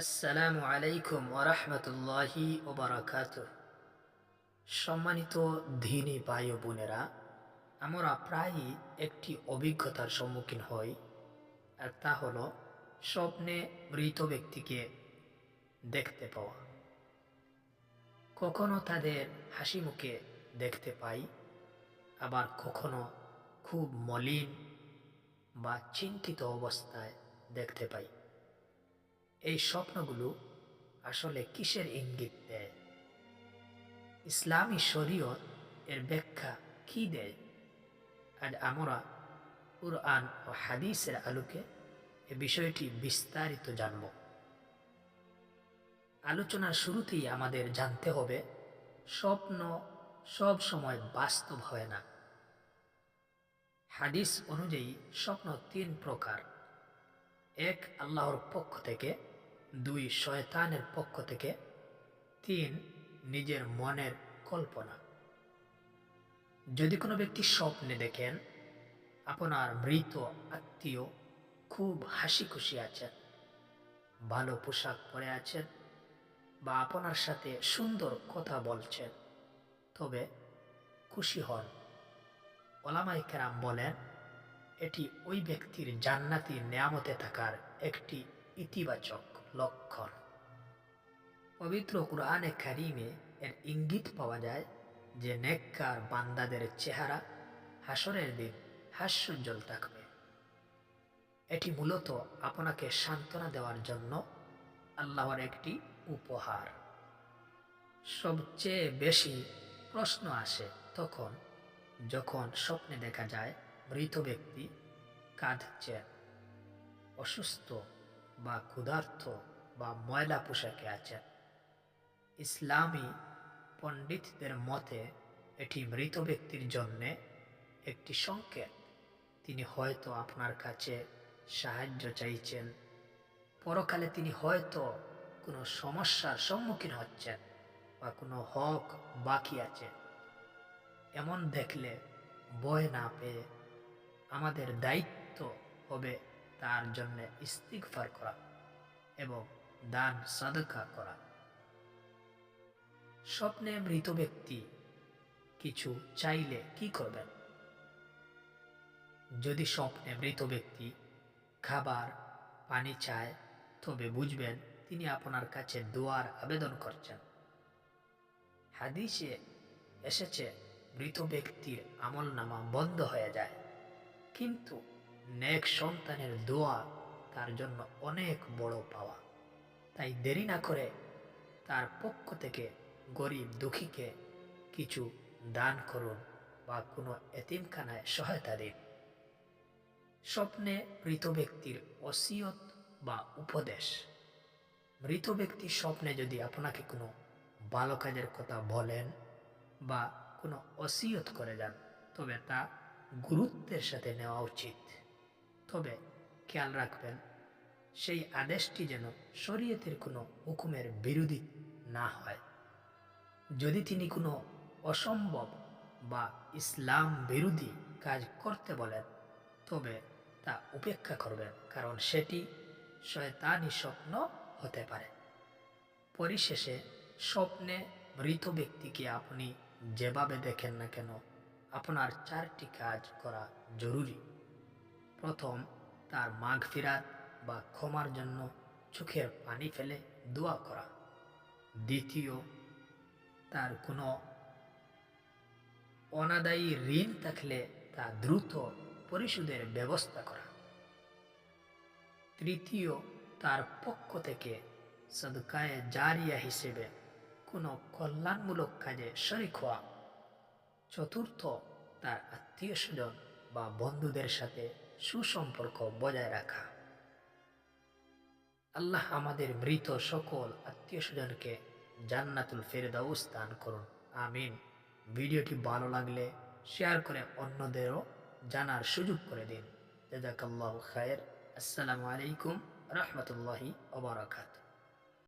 আসসালামু আলাইকুম ওরহমতুল্লাহি ওবরাকাত সম্মানিত ধিনী ভাই বোনেরা, আমরা প্রায়ই একটি অভিজ্ঞতার সম্মুখীন হই, আর তা হলো স্বপ্নে মৃত ব্যক্তিকে দেখতে পাওয়া। কখনো তাদের হাসি মুখে দেখতে পাই, আবার কখনো খুব মলিন বা চিন্তিত অবস্থায় দেখতে পাই। এই স্বপ্নগুলো আসলে কিসের ইঙ্গিত দেয়? ইসলামী শরীয়ত এর ব্যাখ্যা কি দেয়? আর আমরা কুরআন ও হাদিসের আলোকে এ বিষয়টি বিস্তারিত জানব। আলোচনার শুরুতেই আমাদের জানতে হবে, স্বপ্ন সব সময় বাস্তব হয় না। হাদিস অনুযায়ী স্বপ্ন তিন প্রকার। এক, আল্লাহর পক্ষ থেকে দুই শয়তানের পক্ষ থেকে, তিন নিজের মনের কল্পনা। যদি কোনো ব্যক্তি স্বপ্নে দেখেন, আপনার মৃত আত্মীয় খুব হাসি খুশি আছেন, ভালো পোশাক পরে আছেন, বা আপনার সাথে সুন্দর কথা বলছেন, তবে খুশি হন। ওলামাই কেরাম বলেন, এটি ওই ব্যক্তির জান্নাতি নেয়ামতে থাকার একটি ইতিবাচক লক্ষণ। পবিত্র কুরআনে কারিমে এর ইঙ্গিত পাওয়া যায় যে নেককার বান্দাদের চেহারা হাসরের দিন হাস্যোজ্জ্বল থাকবে। এটি মূলত আপনাকে সান্ত্বনা দেওয়ার জন্য আল্লাহর একটি উপহার। সবচেয়ে বেশি প্রশ্ন আসে তখন যখন স্বপ্নে দেখা যায় মৃত ব্যক্তি কাঁদছেন, অসুস্থ বা ক্ষুধার্থ বা ময়লা পোশাকে আছেন। ইসলামী পণ্ডিতদের মতে, এটি মৃত ব্যক্তির জন্যে একটি সংকেত। তিনি হয়তো আপনার কাছে সাহায্য চাইছেন। পরকালে তিনি হয়তো কোনো সমস্যার সম্মুখীন হচ্ছেন বা কোনো হক বাকি আছে। এমন দেখলে ভয় না পেয়ে আমাদের দায়িত্ব হবে তার জন্য ইস্তিগফার করা এবং দান সাদকা করা। স্বপ্নে মৃত ব্যক্তি কিছু চাইলে কি করবেন? যদি স্বপ্নে মৃত ব্যক্তি খাবার, পানি চায়, তবে বুঝবেন তিনি আপনার কাছে দোয়ার আবেদন করছেন। হাদিসে এসেছে, মৃত ব্যক্তির আমল নামা বন্ধ হয়ে যায়। কিন্তু নেক সন্তানের দোয়া তার জন্য অনেক বড় পাওয়া। তাই দেরি না করে তার পক্ষ থেকে গরিব দুঃখীকে কিছু দান করুন বা কোনো এতিমখানায় সহায়তা দিন। স্বপ্নে মৃত ব্যক্তির অসিয়ত বা উপদেশ। মৃত ব্যক্তির স্বপ্নে যদি আপনাকে কোনো ভালো কাজের কথা বলেন বা কোনো অসিয়ত করে যান, তবে তা গুরুত্বের সাথে নেওয়া উচিত। তবে খেয়াল রাখবেন, সেই আদেশটি যেন শরীয়তের কোনো হুকুমের বিরোধী না হয়। যদি তিনি কোনো অসম্ভব বা ইসলাম বিরোধী কাজ করতে বলেন, তবে তা উপেক্ষা করবেন, কারণ সেটি শয়তানি স্বপ্ন হতে পারে। পরিশেষে, স্বপ্নে মৃত ব্যক্তিকে আপনি যেভাবে দেখেন না কেন, আপনার চারটি কাজ করা জরুরি। প্রথম তার মাঘ ফিরাত বা ক্ষমার জন্য চোখের পানি ফেলে দোয়া করা। দ্বিতীয়, তার কোনো অনাদায়ী ঋণ থাকলে তা দ্রুত পরিশোধের ব্যবস্থা করা। তৃতীয়, তার পক্ষ থেকে সদকায়ে জারিয়া হিসেবে কোনো কল্যাণমূলক কাজে শরিক হওয়া। চতুর্থ, তার আত্মীয় স্বজন বা বন্ধুদের সাথে সুসম্পর্ক বজায় রাখা। আল্লাহ আমাদের মৃত সকল আত্মীয় স্বজনকে জান্নাতুল ফেরদাউস দান করুন। আমিন। ভিডিওটি ভালো লাগলে শেয়ার করে অন্যদেরও জানার সুযোগ করে দিন। জাজাকাল্লাহ খায়ের। আসসালামু আলাইকুম রহমতুল্লাহি ওবরাকাতু